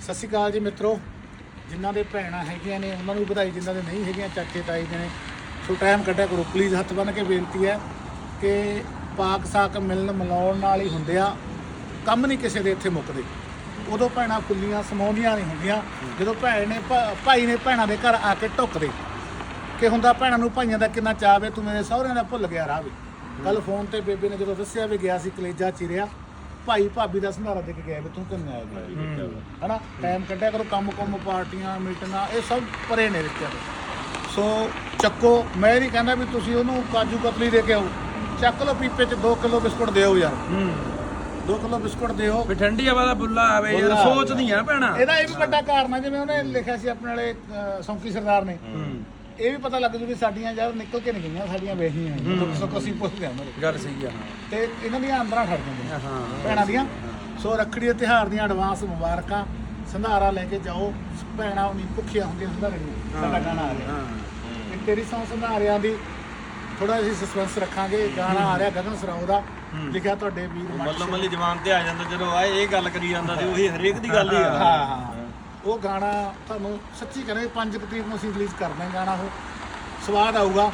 ਸਤਿ ਸ਼੍ਰੀ ਅਕਾਲ ਜੀ ਮਿੱਤਰੋ। ਜਿਨ੍ਹਾਂ ਦੇ ਭੈਣਾਂ ਹੈਗੀਆਂ ਨੇ, ਉਹਨਾਂ ਨੂੰ ਵਧਾਈ, ਜਿਨ੍ਹਾਂ ਦੇ ਨਹੀਂ ਹੈਗੀਆਂ, ਚਾਚੇ ਤਾਈ ਦੇ ਨੇ। ਸੋ ਟਾਈਮ ਕੱਢਿਆ ਕਰੋ। ਪਲੀਜ਼ ਹੱਥ ਬੰਨ ਕੇ ਬੇਨਤੀ ਹੈ ਕਿ ਪਾਕ ਸਾਕ ਮਿਲਣ ਮਿਲਾਉਣ ਨਾਲ ਹੀ ਹੁੰਦੇ ਆ। ਕੰਮ ਨਹੀਂ ਕਿਸੇ ਦੇ ਇੱਥੇ ਮੁੱਕਦੇ। ਉਦੋਂ ਭੈਣਾਂ ਫੁੱਲੀਆਂ ਸਮਾਉਂਦੀਆਂ ਨਹੀਂ ਹੁੰਦੀਆਂ। ਜਦੋਂ ਭੈਣ ਨੇ ਭਾ- ਭਾਈ ਨੇ ਭੈਣਾਂ ਦੇ ਘਰ ਆ ਕੇ ਟੁੱਕਦੇ, ਕਿ ਹੁੰਦਾ ਭੈਣਾਂ ਨੂੰ ਭਾਈਆਂ ਦਾ ਕਿੰਨਾ ਚਾਅ ਵੇ, ਤੂੰ ਮੇਰੇ ਸਹੁਰਿਆਂ ਦਾ ਭੁੱਲ ਗਿਆ ਰਾਹ ਵੀ। ਕੱਲ ਫੋਨ ਤੇ ਬੇਬੇ ਨੇ ਜਦੋਂ ਦੱਸਿਆ ਵੀ ਗਿਆ ਸੀ, ਕਲੇਜਾ ਚਿਰਿਆ ਭਾਈ ਭਾਬੀ ਦਾ ਸੰਧਾਰਾ ਦੇ ਕੇ ਗਿਆ ਵੀ ਤੂੰ ਕਿੰਨੇ ਆਇਆ ਹਨਾ? ਟਾਈਮ ਕੱਢਿਆ ਕਰੋ ਕੰਮ ਕੁੰਮ ਪਾਰਟੀਆਂ ਮੀਟਿੰਗਾਂ ਇਹ ਸਭ ਪਰੇ ਨੇ ਰਿਸ਼ਤਿਆਂ ਤੋਂ ਸੋ ਚੱਕੋ ਮੈਂ ਨਹੀਂ ਕਹਿੰਦਾ ਵੀ ਤੁਸੀਂ ਉਹਨੂੰ ਕਾਜੂ ਕਤਲੀ ਦੇ ਕੇ ਆਓ। ਚੱਕ ਲਓ ਪੀਪੇ 'ਚ 2 ਕਿਲੋ ਬਿਸਕੁਟ ਦਿਓ ਯਾਰ। ਹੂੰ। 2 ਕਿਲੋ ਬਿਸਕੁਟ ਦਿਓ। ਵੀ ਠੰਡੀ ਹਵਾ ਦਾ ਬੁੱਲਾ ਆਵੇ ਯਾਰ। ਸੋਚਦੀਆਂ ਭੈਣਾ। ਇਹਦਾ ਇਹ ਵੀ ਵੱਡਾ ਕਾਰਨ ਹੈ ਜਿਵੇਂ ਉਹਨੇ ਲਿਖਿਆ ਸੀ ਆਪਣੇ ਵਾਲੇ ਸੌਂਕੀ ਸਰਦਾਰ ਨੇ। ਇਹ ਵੀ ਪਤਾ ਲੱਗ ਜੂ ਵੀ ਸਾਡੀਆਂ ਯਾਰ ਨਿਕਲ ਕੇ ਨਹੀਂ ਗਈਆਂ ਸਾਡੀਆਂ ਵੇਹੀਆਂ ਦੁੱਖ ਸੁੱਖ ਅਸੀਂ ਪੁੱਛਦੇ ਹਾਂ ਮੇਰੇ ਗੱਲ ਸਹੀ ਆ ਤੇ ਇਹਨਾਂ ਦੀਆਂ ਅੰਦਰਾਂ ਠੜ ਜਾਂਦੀਆਂ। ਹਾਂ ਭੈਣਾਂ ਦੀਆਂ। ਸੋ ਰੱਖੜੀ ਦੇ ਤਿਉਹਾਰ ਦੀਆਂ ਐਡਵਾਂਸ ਮੁਬਾਰਕਾਂ ਸੰਧਾਰਾ ਲੈ ਕੇ ਜਾਓ। ਭੈਣਾਂ ਉਨੀ ਭੁੱਖੀਆਂ ਹੁੰਦੀਆਂ ਸੰਧਾਰੇ ਨੂੰ ਸਾਡਾ ਗਾਣਾ ਆ ਰਿਹਾ। ਹਾਂ। ਤੇ ਤੇਰੀ ਸੌ ਸੰਧਾਰਿਆਂ ਦੀ ਥੋੜਾ ਅਸੀਂ ਸਸਪੈਂਸ ਰੱਖਾਂਗੇ। ਗਾਣਾ ਆ ਰਿਹਾ ਗਗਨ ਸਰਾਓ ਦਾ। ਲਿਖਿਆ ਤੁਹਾਡੇ ਵੀਰ ਮੱਲੋ ਮੱਲੀ ਜਵਾਨ ਤੇ ਆ ਜਾਂਦਾ ਜਦੋਂ ਆ ਇਹ ਗੱਲ ਕਰੀ ਜਾਂਦਾ ਤੇ ਉਹੀ ਹਰੇਕ ਦੀ ਗੱਲ ਹੀ ਆ। ਹਾਂ ਹਾਂ। ਉਹ ਗਾਣਾ ਤੁਹਾਨੂੰ ਸੱਚੀ ਕਹਿੰਦੇ 5 ਤਰੀਕ ਨੂੰ ਅਸੀਂ ਰਿਲੀਜ਼ ਕਰਦੇ ਹਾਂ ਗਾਣਾ ਉਹ। ਸਵਾਦ ਆਊਗਾ।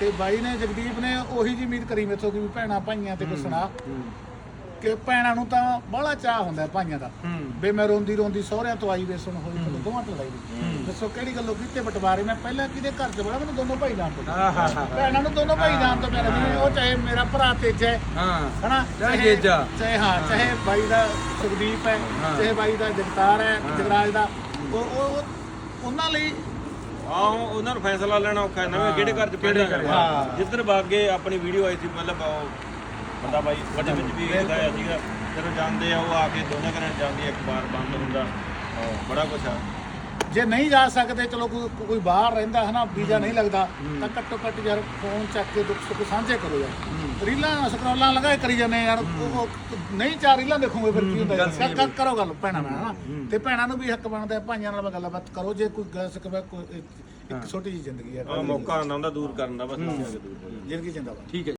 ਤੇ ਬਾਈ ਨੇ ਜਗਦੀਪ ਨੇ ਉਹੀ ਜੀ ਉਮੀਦ ਕਰੀ ਮੇਥੋਂ ਕਿ ਵੀ ਭੈਣਾਂ ਭਾਈਆਂ ਤੇ ਕੋਈ ਸੁਣਾ। ਕਿ ਭੈਣਾਂ ਨੂੰ ਤਾਂ ਬੜਾ ਚਾਹ ਹੁੰਦਾ ਭਾਈਆਂ ਦਾ। ਵੇ ਮੈਂ ਰੋਂਦੀ ਰੋਂਦੀ ਸਹੁਰਿਆਂ ਤੋਂ ਆਈ ਵੇ ਸੁਣ ਹੋਈ ਤੇ ਦੋਵਾਂ ਤੋਂ ਲੜਾਈ ਵੀ। ਦੱਸੋ ਕਿਹੜੀ ਗੱਲੋਂ ਕਿਤੇ ਬਟਵਾਰੇ? ਮੈਂ ਪਹਿਲਾਂ ਕਿਹਦੇ ਘਰ ਚ ਬੜਾ ਮੈਨੂੰ ਦੋਨੋਂ ਭਾਈ ਜਾਣ ਤੋਂ। ਭੈਣਾਂ ਨੂੰ ਦੋਨੋਂ ਭਾਈ ਜਾਣ ਤੋਂ ਪਿਆਰਾ ਉਹ ਚਾਹੇ ਮੇਰਾ ਭਰਾ ਤੇਜਾ ਹੈ ਹਾਂ। ਹਨਾ? ਚਾਹੇ ਗੇਜਾ। ਚਾਹੇ ਹਾਂ ਚਾਹੇ ਬਾਈ ਦਾ ਸੁਖਦੀਪ ਹੈ। ਚਾਹੇ ਬਾਈ ਦਾ ਜਗਤਾਰ ਹੈ ਜਗਰਾਜ ਦਾ। ਉਹ ਉਹ ਉਹ- ਉਹਨਾਂ ਲਈ ਆਹ ਉਹਨਾਂ ਨੂੰ ਫੈਸਲਾ ਲੈਣਾ ਔਖਾ ਹੈ। ਨਵੇਂ ਕਿਹੜੇ ਘਰ ਚ ਘਰ? ਹਾਂ। ਜਿੱਧਰ ਬਾਗੇ ਆਪਣੀ ਵੀਡੀਓ ਆਈ ਸੀ ਮਤਲਬ ਉਹ ਬੰਦਾ ਬਾਈ ਵੱਡੇ ਵਿੱਚ ਵੀ ਦਿਖਾਇਆ ਸੀਗਾ। ਜਦੋਂ ਜਾਂਦੇ ਆ ਉਹ ਆ ਕੇ ਦੋਨੇ ਘਰਾਂ 'ਚ ਜਾਂਦੀ ਆ, ਇੱਕ ਵਾਰ ਬੰਦ ਹੁੰਦਾ। ਬੜਾ ਕੁਛ ਆ। ਜੇ ਨਹੀਂ ਜਾ ਸਕਦੇ ਚਲੋ ਕੋਈ ਕੋਈ ਬਾਹਰ ਰਹਿੰਦਾ ਹਨਾ ਵੀਜ਼ਾ ਨਹੀਂ ਲੱਗਦਾ ਤਾਂ ਘੱਟੋ ਘੱਟ ਯਾਰ ਫੋਨ ਚੱਕ ਕੇ ਦੁੱਖ ਸੁੱਖ ਸਾਂਝੇ ਕਰੋ ਯਾਰ। ਰੀਲਾਂ ਸਕਰੋਲਾਂ ਲਗਾਏ ਕਰੀ ਜਾਂਦੇ ਯਾਰ। ਉਹ- ਉਹ ਨਹੀਂ ਚਾਰ ਰੀਲਾਂ ਦੇਖੋਗੇ ਫਿਰ ਕੀ ਹੁੰਦਾ ਯਾਰ। ਕਰ- ਕਰ- ਗੱਲ ਭੈਣਾਂ ਨਾਲ ਹਨਾ? ਤੇ ਭੈਣਾਂ ਨੂੰ ਵੀ ਹੱਕ ਬਣਦਾ ਹੈ, ਭਾਈਆਂ ਨਾਲ ਗੱਲਬਾਤ ਕਰੋ ਜੇ ਕੋਈ ਗੱਲ ਸਕਵਾ ਕੋਈ ਇੱਕ ਛੋਟੀ ਜਿਹੀ ਜ਼ਿੰਦਗੀ ਹੈ। ਮੌਕਾ ਆਉਂਦਾ ਹੁੰਦਾ ਦੂਰ ਕਰਨ ਦਾ ਬਸ ਦੂਰ ਜ਼ਿੰਦਗੀ ਜਿੰਦਾਬਾਦ। ਠੀਕ ਹੈ।